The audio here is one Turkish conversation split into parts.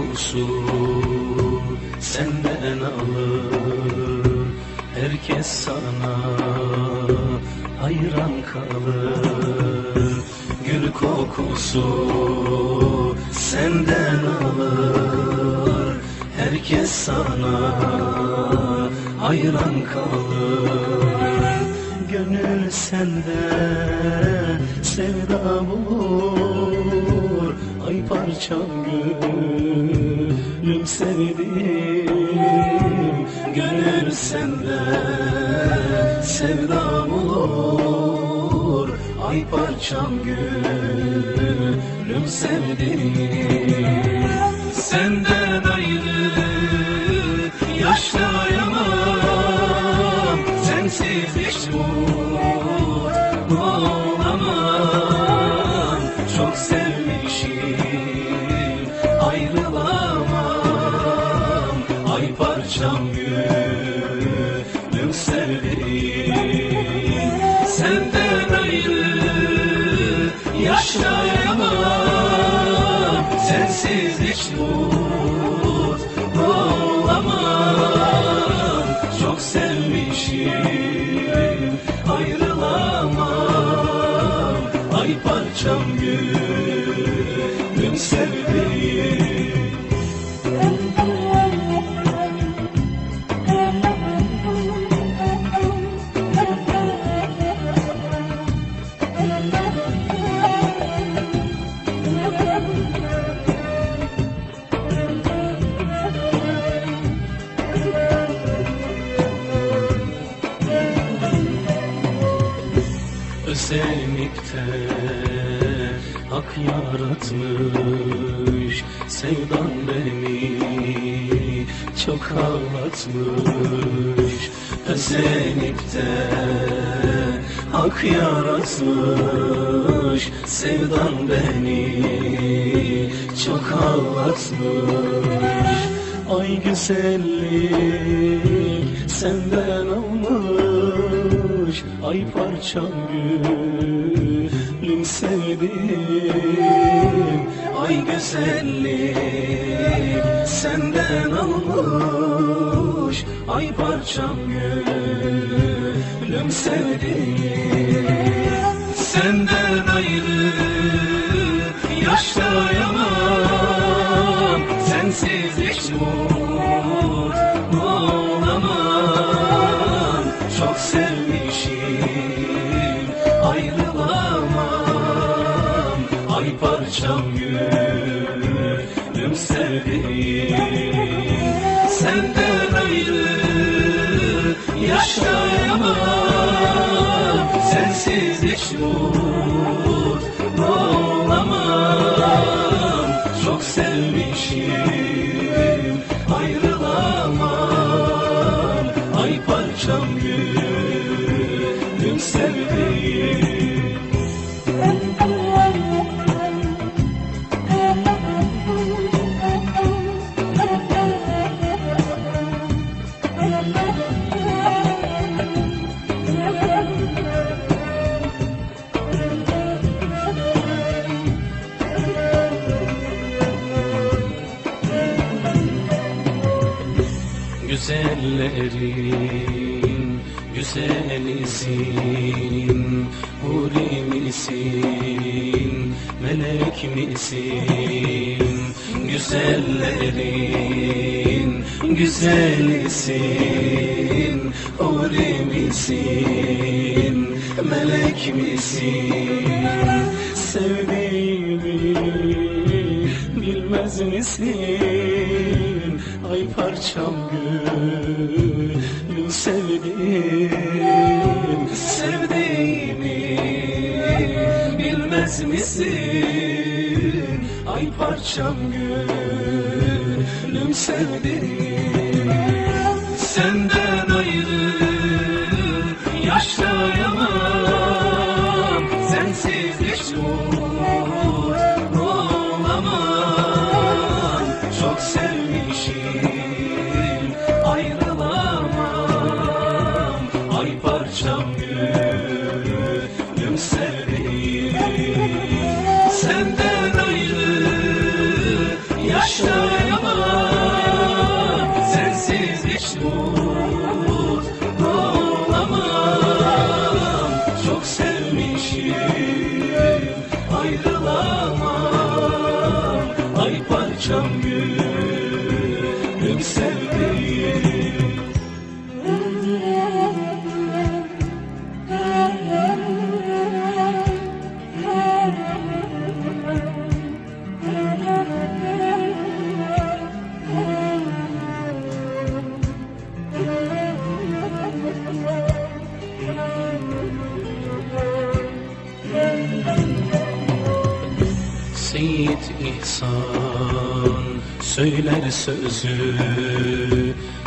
kokusu senden alır. Herkes sana hayran kalır. Gül kokusu senden alır. Herkes sana hayran kalır. Gönül sende sevda bulur Ay parçam gülüm sevdiğim. Gönül sende sevda bulur Ay parçam gülüm sevdiğim. Senden ayrı yaşayamam Sensiz hiç mutlu Mutlu olamam Çok sevmişim ayrılamam. Ay parçam gülüm De hak yaratmış. Sevdan beni çok ağlatmış Özenip de hak yaratmış. Sevdan beni çok ağlatmış Ay güzellik senden almış Ay parçam gülüm sevdim Ay güzellik senden almış Ay parçam gülüm sevdim Senden ayrı yaşayamam Sensiz hiç mutlu olamam Çok sevmişim. Ayrılamam Ay parçam gülüm sevdiğim. Senden ayrı yaşayamam. Sensiz hiç Güzellerin güzelisin Huri misin, melek misin? Güzellerin güzelisin Huri misin, melek misin? Sevdiğimi bilmez misin? Ay parçam gülüm sevdiğim Sevdiğimi bilmez misin? Ay parçam gülüm sevdiğim Senden ayrı yaşayamam mecbur Çok sevmişim ayrılamam Ay parçam gülümse İhsan söyler sözü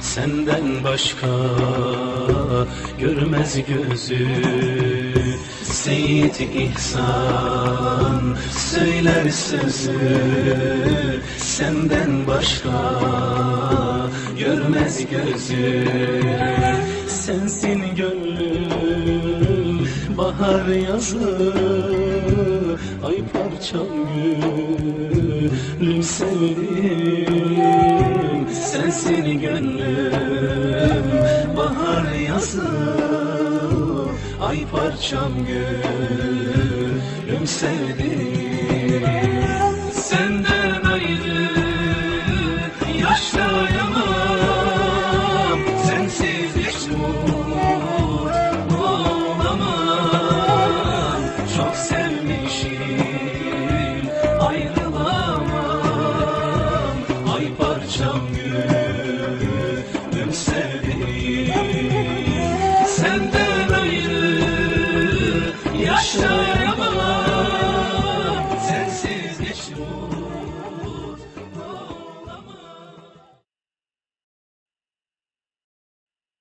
Senden başka görmez gözü Seyit İhsan. Söyler sözü Senden başka görmez gözü Sensin gönlüm bahar yazı Ay parçam gülüm sevdim Sensin gönlüm bahar yazı Ay parçam gülüm sevdim